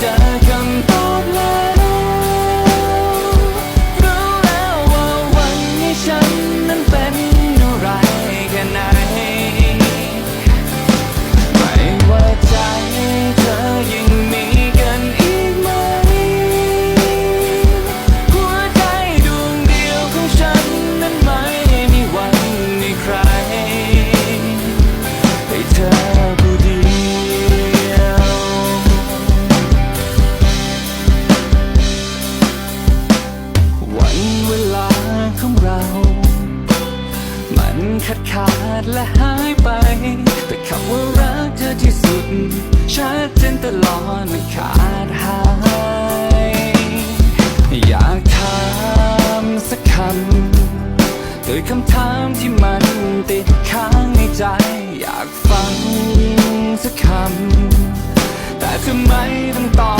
딱 ขาดและหายไป แต่คำว่ารักเธอที่สุด ชัดเจนตลอดไม่ขาดหาย อยากถามสักคำด้วยคำถามที่มันติดค้างในใจ อยากฟังสักคำ แต่ทำไมต้องตอบ